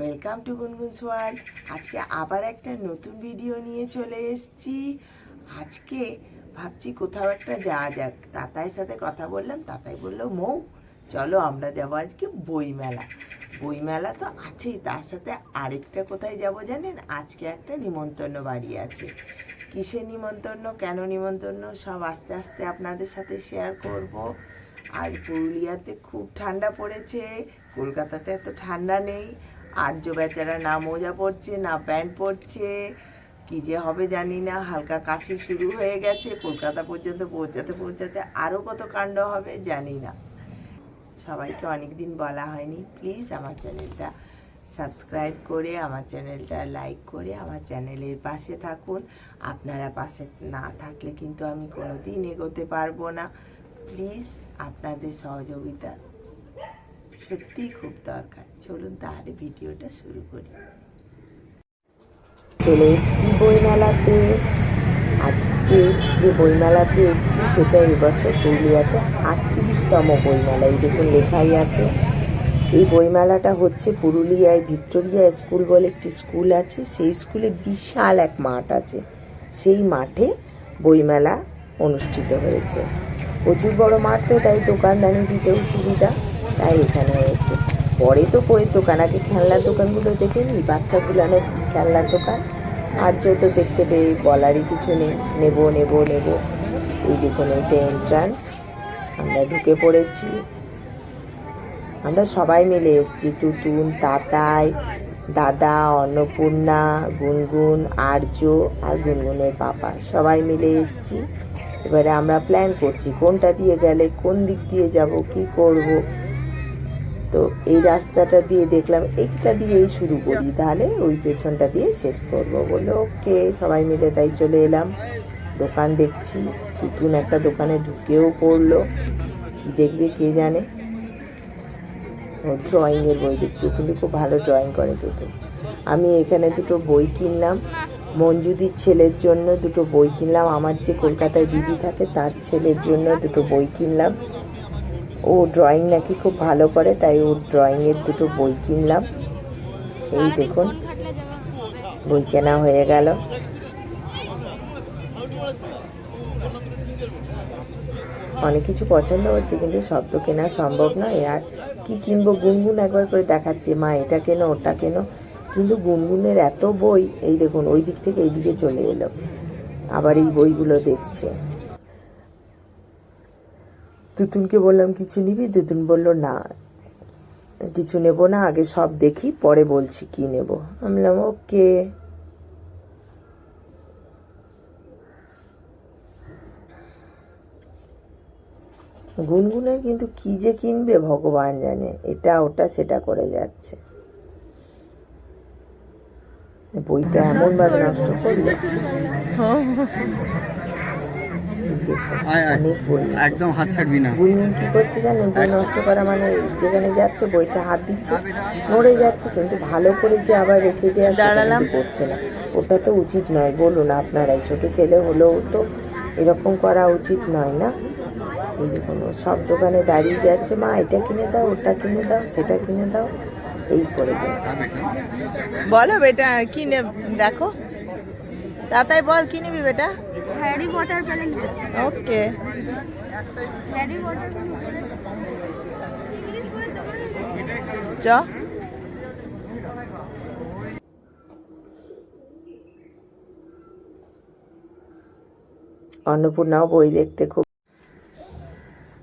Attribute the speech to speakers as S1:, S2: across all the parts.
S1: Welcome to গুনগুন সোয়াল। আজকে আবার একটা নতুন ভিডিও নিয়ে চলে এসেছি। আজকে ভাবছি কোথাও একটা যাওয়া যাক। তাতাইয়ের সাথে কথা বললাম, তাতাই বলল, মৌ, চলো আমরা যাব আজকে বইমেলা। বইমেলা তো আছেই, তার সাথে আরেকটা কোথায় যাব জানেন? আজকে একটা নিমন্ত্রণ বাড়ি আছে। কিসের নিমন্ত্রণ? কেন নিমন্ত্রণ? সব আস্তে আস্তে আপনাদের সাথে শেয়ার করব। আর পুরুলিয়াতে খুব ঠান্ডা পড়েছে, কলকাতাতে এত ঠান্ডা নেই। আর্য বেচারা না মোজা পড়ছে না প্যান্ট পরছে, কি যে হবে জানি না। হালকা কাশি শুরু হয়ে গেছে, কলকাতা পর্যন্ত পৌঁছাতে পৌঁছাতে আরও কত কাণ্ড হবে জানি না। সবাইকে অনেক দিন বলা হয়নি। প্লিজ আমার চ্যানেলটা সাবস্ক্রাইব করে, আমার চ্যানেলটা লাইক করে, আমার চ্যানেলের পাশে থাকুন। আপনারা পাশে না থাকলে কিন্তু আমি কোনো দিন এগোতে পারব না। প্লিজ আপনাদের সহযোগিতা সত্যিই খুব দরকার। চলুন তাহলে ভিডিওটা শুরু করি। চলে এসেছি বইমেলাতে। আজকে যে বইমেলাতে এসেছি সেটা এবছর পুরুলিয়াতে আটত্রিশতম বইমেলা। এই দেখুন লেখাই আছে। এই বইমেলাটা হচ্ছে পুরুলিয়ায় ভিক্টোরিয়া স্কুল বলে একটি স্কুল আছে। সেই স্কুলে বিশাল এক মাঠ আছে। সেই মাঠে বইমেলা অনুষ্ঠিত হয়েছে। প্রচুর বড় মাঠ তো, তাই দোকানদানি দিতেও সুবিধা। তাই এখানে হয়েছে পরে তো বইয়ের দোকান, আগে খেলনার দোকানগুলো দেখে নিই বাচ্চা ফুলানোর খেলনার দোকান। আর যত দেখতে পেয়ে বলারই কিছু নেই, নেব নেব নেব। এই দেখুন, এইটা এন্ট্রান্স আমরা ঢুকে পড়েছি। আমরা সবাই মিলে এসেছি, তুতুন, তাতাই, দাদা, অন্নপূর্ণা, গুনগুন, আর্য আর গুনগুনের পাপা, সবাই মিলে এসেছি। এবারে আমরা প্ল্যান করছি কোনটা দিয়ে গেলে, কোন দিক দিয়ে যাব, কি করব। তো এই রাস্তাটা দিয়ে দেখলাম এইটা দিয়েই শুরু করি। তাহলে ওই পেছনটা দিয়ে শেষ করব বলে ওকে সবাই মিলে তাই চলে এলাম। দোকান দেখছি তুতুন একটা দোকানে ঢুকেও পড়ল। কি দেখবে কে জানে? ও ড্রয়িংয়ের বই দেখছি ও কিন্তু খুব ভালো ড্রয়িং করে তুতুন আমি এখানে দুটো বই কিনলাম। মঞ্জুদির ছেলের জন্য দুটো বই কিনলাম। আমার যে কলকাতায় দিদি থাকে তার ছেলের জন্য দুটো বই কিনলাম। ও ড্রয়িং নাকি খুব ভালো করে তাই ওর ড্রয়িংয়ের দুটো বই কিনলাম। এই দেখুন বই কেনা হয়ে গেল। অনেক কিছু পছন্দ হচ্ছে কিন্তু সব তো কেনা সম্ভব নয়। আর কি কিনবো? গুনগুন একবার করে দেখাচ্ছে। মা এটা কেনো ওটা কেনো? কিন্তু গুনগুনের এত বই এই দেখুন ওই দিক থেকে এই দিকে চলে এলো। আবার এই বইগুলো দেখছে। তুতুনকে বললাম, কিছু নিবি? তুতুন বলল, না, কিছু নেব না, আগে সব দেখি, পরে বলছি কি নেব। আমি বললাম, ওকে। গুনগুনের কিন্তু কি যে কিনবে, ভগবান জানে। এটা, ওটা, সেটা করে যাচ্ছে। বইটা এমন ভাবে নষ্ট করল এই দেখুন,
S2: আয়, আয়।
S1: অনেক বই
S2: একদম হাত ছাড়বি না।
S1: গুনগুন কি করছে জানেন বই নষ্ট করা মানে যেখানে যাচ্ছে বইটা হাত দিচ্ছে নড়ে যাচ্ছে কিন্তু ভালো করে যে আবার রেখে দেওয়া দাঁড়ালাম। করছে না। ওটা তো উচিত নয় বলুন আপনারাই। ছোট ছেলে হলেও তো এরকম করা উচিত নয় না? এই দেখুন ও সব দোকানে দাঁড়িয়ে যাচ্ছে মা এটা কিনে দাও ওটা কিনে দাও সেটা কিনে দাও। এই করে দেয় বলো বেটা কিনে দেখো। তাতাই বল কি নিবি বেটা?
S3: হ্যারি পটার পেলে
S1: ওকে।
S3: হ্যারি পটার
S1: চ। অন্নপূর্ণাও বই দেখতে খুব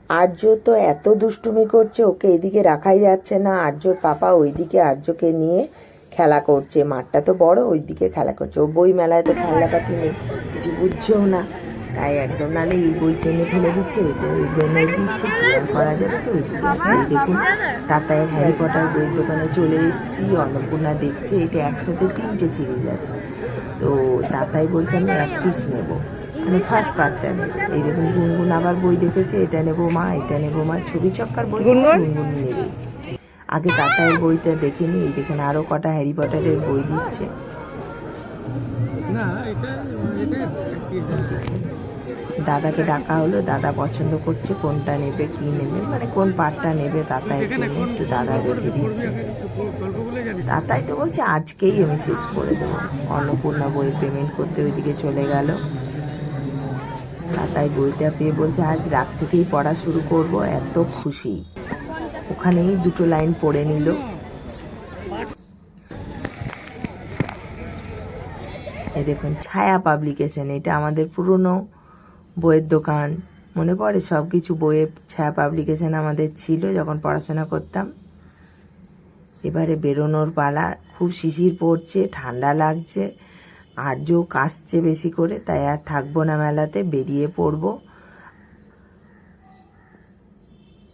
S1: আর্য তো এত দুষ্টুমি করছে ওকে এদিকে রাখাই যাচ্ছে না। আর্যর পাপা ওইদিকে আর্যকে নিয়ে খেলা করছে মাঠটা তো বড় ওই দিকে খেলা করছে। ও বই মেলায় তো খেলাপাতি নেই কিছু বুঝছেও না। তাই একদম নালে এই বই টেনে ফেলে দিচ্ছে ওই বই বেনে দিচ্ছে করা যাবে তো এই দেখুন। তাতায়ের হ্যারি পটার বইয়ের দোকানে চলে এসেছি অন্নপূর্ণা দেখছে এটা একসাথে তিনটে সিরিজ আছে। তো তাতাই বলছে আমি এক পিস নেব। মানে ফার্স্ট পার্টটা নেব। এই দেখুন গুনগুন আবার বই দেখেছে এটা নেব মা এটা নেব মা ছবি চক্কার বই গুনগুন নেবে। আগে তাতায়ের বইটা দেখে নি এই দেখুন আরও কটা হ্যারি পটারের বই দিচ্ছে। দাদাকে ডাকা হলো দাদা পছন্দ করছে কোনটা নেবে কি নেবে মানে কোন পার্টটা নেবে তাতাইয়ের একটু দাদা রেখে দিচ্ছে। তাতাই তো বলছে আজকেই আমি শেষ করে দেবো। অন্নপূর্ণা বই পেমেন্ট করতে ওইদিকে চলে গেল। তাতাই বইটা পেয়ে বলছে আজ রাত থেকেই পড়া শুরু করব এত খুশি। ওখানেই দুটো লাইন পড়ে নিল। এই দেখুন, ছায়া পাবলিকেশন, এটা আমাদের পুরনো বইয়ের দোকান। মনে পড়ে সব কিছু বইয়ের ছায়া পাবলিকেশন আমাদের ছিল যখন পড়াশোনা করতাম। এবারে বেরোনোর পালা, খুব শিশির পড়ছে, ঠান্ডা লাগছে আর আর্য কাশছে বেশি করে, তাই আর থাকব না মেলাতে, বেরিয়ে পড়ব।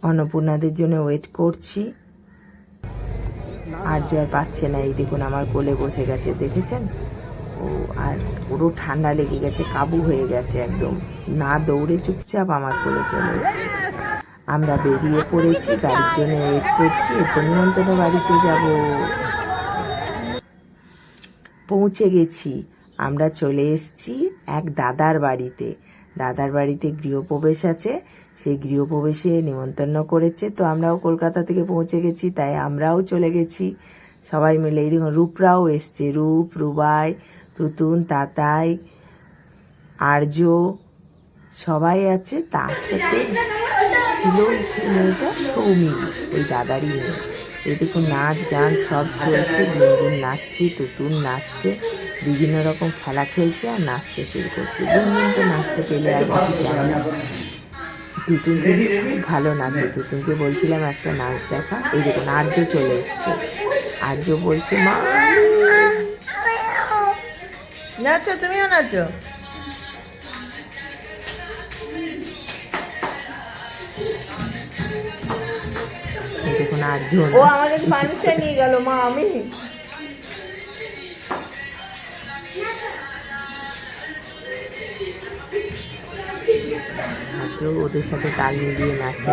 S1: অন্নপূর্ণাদের জন্য ওয়েট করছি। আর্য আর পাচ্ছে না, এই দেখুন আমার কোলে বসে গেছে, দেখেছেন? ও, আর পুরো ঠান্ডা লেগে গেছে, কাবু হয়ে গেছে একদম। না দৌড়ে চুপচাপ আমার কোলে চলে এসেছে। আমরা বেরিয়ে পড়েছি তার জন্য ওয়েট করছি, এরপর নিমন্ত্রণ বাড়িতে যাব। পৌঁছে গেছি। আমরা চলে এসেছি এক দাদার বাড়িতে। দাদার বাড়িতে গৃহপ্রবেশ আছে। সেই গৃহপ্রবেশে নিমন্ত্রণ করেছে। তো আমরাও কলকাতা থেকে পৌঁছে গেছি, তাই আমরাও চলে গেছি। সবাই মিলে এই দেখুন, রূপরাও এসছে। রূপ, রুবাই, তুতুন, তাতাই, আর্য, সবাই আছে। তার সাথে ছিল মেয়েটা সৌমিলি ওই দাদারই মেয়ে। এই দেখুন, নাচ, গান সব চলছে। গুনগুন নাচছে, তুতুন নাচছে। বিভিন্ন রকম খেলা খেলছে আর নাচতে শুরু করছে। গুনগুন তো নাচতে পেলে আর কিছু চায় না। তুতুন কিন্তু খুব ভালো নাচে। তুতুনকে বলছিলাম, একটা নাচ দেখা। এই দেখুন, আর্য চলে এসছে। আর্য বলছে, মা, নাচো, তুমিও নাচো। দেখুন, আর্য
S2: ও আমাদের মানুষে নিয়ে গেল, মা, আমি
S1: আর্য ওদের সাথে তাল মিলিয়ে নাচছে।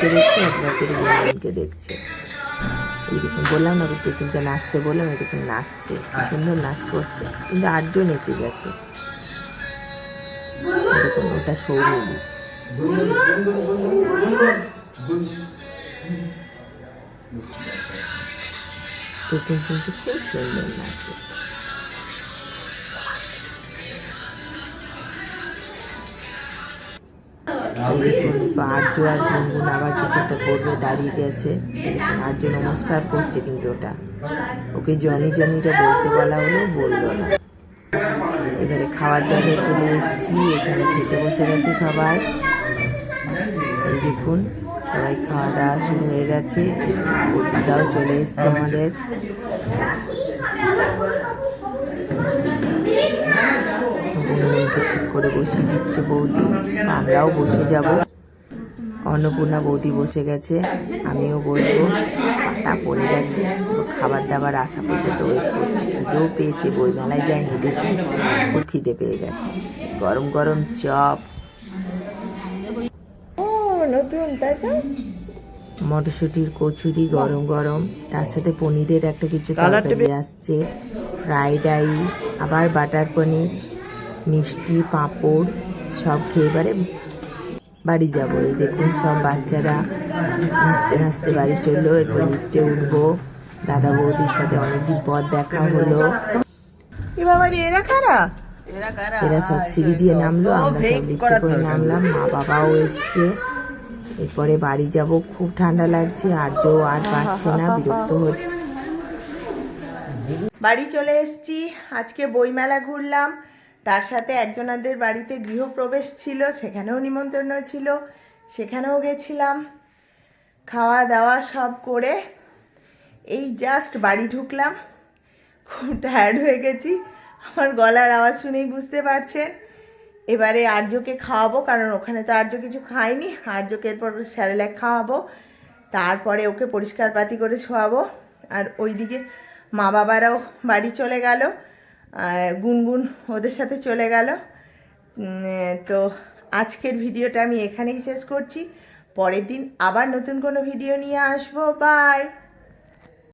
S1: করে দেখছে একবার করে দেখছে এইরকম বললাম না তুতুনকে নাচতে বললাম, এরকম নাচছে। সুন্দর নাচ করছে। কিন্তু আটজন নেচে গেছে। দেখুন ওটা সৌমিলি তুতুন কিন্তু খুব সুন্দর নাচে। আর্য আর গুনগুন আবার কিছু একটা করবে দাঁড়িয়ে গেছে আর্য নমস্কার করছে কিন্তু ওটা। ওকে জনি জনিটা বলতে বলা হলো বলল না। এবারে খাওয়ার জায়গায় চলে এসেছি, এখানে খেতে বসে গেছে, সবাই। এই দেখুন, সবাই খাওয়া দাওয়া শুরু হয়ে গেছে। বৌদিটাও চলে এসছে আমাদের। ঠিক করে বসিয়ে দিচ্ছে বৌদি। আমরাও বসে যাব। অন্নপূর্ণা বৌদি বসে গেছে আমিও বসবো। পাটা পড়ে গেছে খাবার দাবার আসা পর্যন্ত ওয়েট করছি। খিদেও পেয়েছে বইমেলায় যা হেঁটেছি খুব খিদে পেয়ে গেছে। গরম গরম চপ।
S2: ও নতুন তাই তো?
S1: মটরশুঁটির কচুরি গরম গরম তার সাথে পনিরের একটা কিছু তরকারি আসছে ফ্রাইড রাইস আবার বাটার পনির। মিষ্টি পাঁপড় সব খেয়ে এবারে বাড়ি যাব। এই দেখুন সব বাচ্চারা নাচতে নাচতে বাড়ি চলল এরপর লিফটে উঠবো। দাদা বৌদির সাথে অনেকদিন পর দেখা হলো।
S2: এ বাবা এরা কারা?
S1: এরা সব সিঁড়ি দিয়ে নামলো আমরা সব লিফটে
S2: করে
S1: নামলাম মা বাবাও এসছে। এরপরে বাড়ি যাব খুব ঠান্ডা লাগছে আর্য আর পারছে না বিরক্ত হচ্ছে।
S2: বাড়ি চলে এসেছি আজকে বইমেলা ঘুরলাম। তার সাথে একজনাদের বাড়িতে গৃহপ্রবেশ ছিল, সেখানেও নিমন্ত্রণ ছিল, সেখানেও গেছিলাম। খাওয়া দাওয়া সব করে এই জাস্ট বাড়ি ঢুকলাম। খুব টায়ার্ড হয়ে গেছি। আমার গলার আওয়াজ শুনেই বুঝতে পারছেন। এবারে আর্যকে খাওয়াবো, কারণ ওখানে তো আর্য কিছু খায়নি। আর্যকে এরপর স্যারেলাক খাওয়াবো। তারপরে ওকে পরিষ্কার পাতি করে শোয়াবো। আর ওইদিকে মা বাবারাও বাড়ি চলে গেল। গুনগুন ওদের সাথে চলে গেল। তো আজকের ভিডিওটা আমি এখানেই শেষ করছি। পরের দিন আবার নতুন কোনো ভিডিও নিয়ে আসব। বাই